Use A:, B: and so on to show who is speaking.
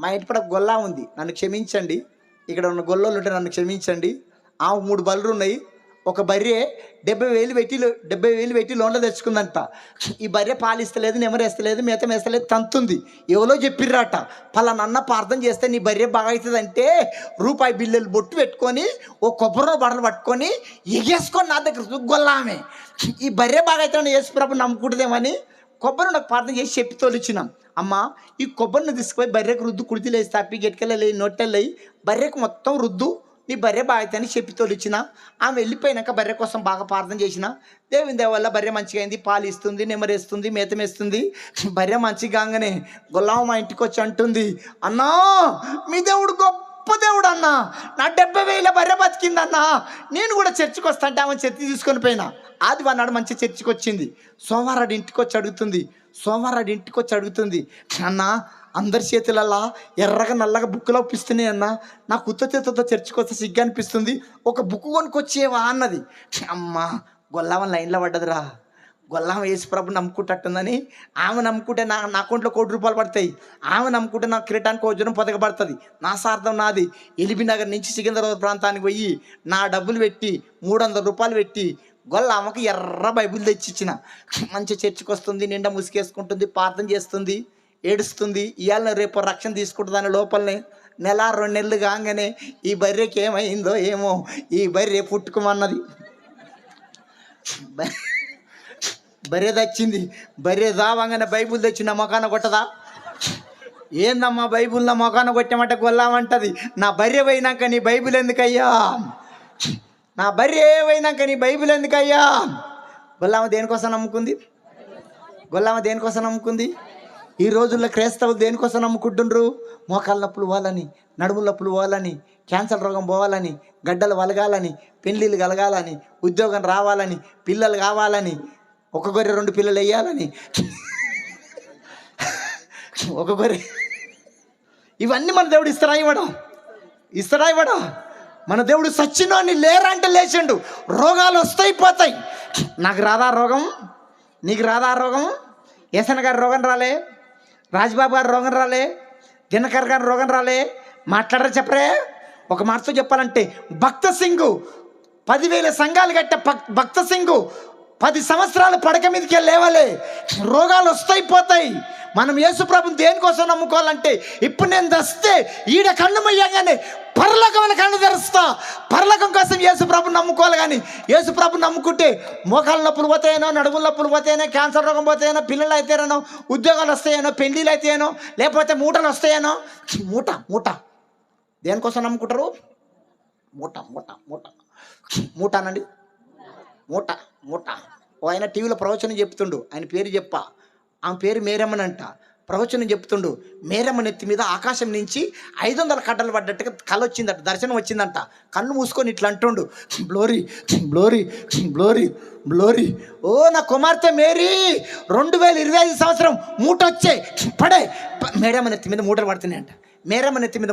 A: మా ఇంటి పడ గొల్లా ఉంది. నన్ను క్షమించండి. ఇక్కడ ఉన్న గొల్లోళ్ళు ఉంటే నన్ను క్షమించండి. ఆ మూడు బర్రెలు ఉన్నాయి. ఒక బర్రె డెబ్బై వేలు పెట్టి డెబ్బై వేలు పెట్టి లోన్లో తెచ్చుకుందంట. ఈ బర్రె పాలిస్తలేదు నెమరేస్తలేదు మేత మేస్తలేదు తంతుంది. ఎవరో చెప్పిర్రట. పలానన్న ప్రార్థన చేస్తే నీ బర్రె బాగా అవుతుందంటే రూపాయి బిల్లులు బొట్టు పెట్టుకొని ఓ కొబ్బరి బట్టలు పట్టుకొని ఎగేసుకొని నా దగ్గర గొల్లామే ఈ బర్రె బాగా అవుతాను యేసుప్రభు నమ్ముకుంటుందేమని కొబ్బరి నాకు ప్రార్థన చేసి చెప్పి తోలిచ్చినాం అమ్మ ఈ కొబ్బరిని తీసుకుపోయి బర్రెకు రుద్దు కుడితిలేసి తప్పి గెట్కెళ్ళి నొట్టెళ్ళయి బర్రెకు మొత్తం రుద్దు. నీ బర్రె బాగా అని చెప్పి తోలిచ్చిన ఆమె వెళ్ళిపోయినాక బర్రె కోసం బాగా ప్రార్థన చేసిన. దేవుని దేవ వల్ల బర్రె మంచిగా అయింది. పాలు ఇస్తుంది నెమరేస్తుంది మేతమేస్తుంది బర్రె మంచిగా కాగానే గొల్లామ మా ఇంటికి వచ్చి అంటుంది. అన్నా మీ దేవుడు గొప్ప దేవుడు అన్నా నా డెబ్బై వేల బర్రె బతికిందన్నా. నేను కూడా చర్చికి వస్తా అంటే ఆమె చర్చి తీసుకొని పోయినా. ఆదివారం నాడు మంచి చర్చికి వచ్చింది. సోమవారం ఇంటికి వచ్చి అడుగుతుంది. సోమవారం ఇంటికి వచ్చి అడుగుతుంది. అన్న అందరి చేతులల్లా ఎర్రగా నల్లగా బుక్కులో ఒప్పిస్తున్నాయి అన్న. నా కుత్త చేతులతో చర్చికి వస్తే సిగ్గు అనిపిస్తుంది. ఒక బుక్ కొనుక్కొచ్చేవా అన్నది. అమ్మా గొల్లవన్ లైన్లో పడ్డదిరా. గొల్లామ ప్రభు నమ్ముకుంటట్టుందని ఆమె నమ్ముకుంటే నా నా అకౌంట్లో కోటి రూపాయలు పడతాయి. ఆమె నమ్ముకుంటే నా కిరీటానికి వజ్రం పొదగబడుతుంది. నా సార్థం నాది. ఎలిబి నగర్ నుంచి సికింద్రాబాద్ ప్రాంతానికి పోయి నా డబ్బులు పెట్టి మూడు వందల రూపాయలు పెట్టి గొల్ల ఆమెకు ఎర్ర బైబిల్ తెచ్చిచ్చిన. మంచి చర్చికి వస్తుంది నిండా ముసుగేసుకుంటుంది ప్రార్థన చేస్తుంది ఏడుస్తుంది. ఇవాళ రేపు రక్షణ తీసుకుంటుందని లోపలనే నెల రెండు నెలలు కాగానే ఈ బర్రెకి ఏమైందో ఏమో ఈ బర్రె పుట్టుకోమన్నది. బరే తెచ్చింది బరే దావంగానే బైబుల్ తెచ్చి నా మొఖాన కొట్టదా? ఏందమ్మా బైబుల్ నా మొఖాన కొట్టామంటే గొల్లామంటది నా బర్రె పోయినాక నీ బైబిల్ ఎందుకయ్యా? నా బర్రె పోయినాక నీ బైబిల్ ఎందుకయ్యా? గొల్లామ దేనికోసం నమ్ముకుంది? గొల్లామ దేనికోసం నమ్ముకుంది? ఈ రోజుల్లో క్రైస్తవులు దేనికోసం నమ్ముకుంటుండ్రు? మోకాళ్ళ నొప్పులు పోవాలని నడుముల నొప్పులు పోవాలని క్యాన్సర్ రోగం పోవాలని గడ్డలు వలగాలని పెళ్ళిళ్ళు కలగాలని ఉద్యోగం రావాలని పిల్లలు కావాలని ఒక గొర్రె రెండు పిల్లలు వేయాలని? ఒక గొర్రె. ఇవన్నీ మన దేవుడు ఇస్తారా ఇవ్వడం? ఇస్తారా ఇవ్వడం? మన దేవుడు సచ్చినోని లేరంటే లేచిండు. రోగాలు వస్తాయి పోతాయి. నాకు రాదా రోగం? నీకు రాదా రోగం? ఏసన్ గారి రోగం రాలే? రాజ్బాబు గారి రోగం రాలే? దినకర్ గారి రోగం రాలే? మాట్లాడరా చెప్పరే? ఒక మాటతో చెప్పాలంటే భక్త సింగు పదివేల సంఘాలు కట్టే భక్త సింగు పది సంవత్సరాలు పడక మీదకి లేవాలి. రోగాలు వస్తాయి పోతాయి. మనం యేసుప్రభుని దేనికోసం నమ్ముకోవాలంటే ఇప్పుడు నేను దస్తే ఈడ కన్ను మొయ్యగానే పరలోకమైన కన్ను తెరుస్తా. పరలోకం కోసం యేసుప్రభుని నమ్ముకోవాలి కానీ యేసుప్రభుని నమ్ముకుంటే మోకాళ్ళ నొప్పులు పోతాయేనో నడుముల నొప్పులు పోతాయేనో క్యాన్సర్ రోగం పోతాయేనో పిల్లలు అయితేనో ఉద్యోగాలు వస్తాయేనో పెళ్ళిళ్ళు అయితేనో లేకపోతే మూటలు వస్తాయేనో. మూట మూట. దేనికోసం నమ్ముకుంటారు? మూట మూట మూట. మూట అనండి. మూట మూట. ఓ ఆయన టీవీలో ప్రవచనం చెప్తుండు. ఆయన పేరు చెప్ప. ఆమె పేరు మేరమ్మనంట ప్రవచనం చెప్తుండు. మేరమ్మ నెత్తి మీద ఆకాశం నుంచి ఐదు వందల కట్టలు పడ్డట్టుగా కళ్ళు వచ్చిందట దర్శనం వచ్చిందంట. కన్ను మూసుకొని ఇట్లా అంటుండు. బ్లోరీ బ్లోరీ బ్లోరీ బ్లోరీ. ఓ నా కుమార్తె మేరీ రెండు వేల ఇరవై ఐదు సంవత్సరం మూట వచ్చే పడే మేరమ్మ నెత్తి మీద మూటలు పడుతున్నాయంట. మేరమ్మ నెత్తి మీద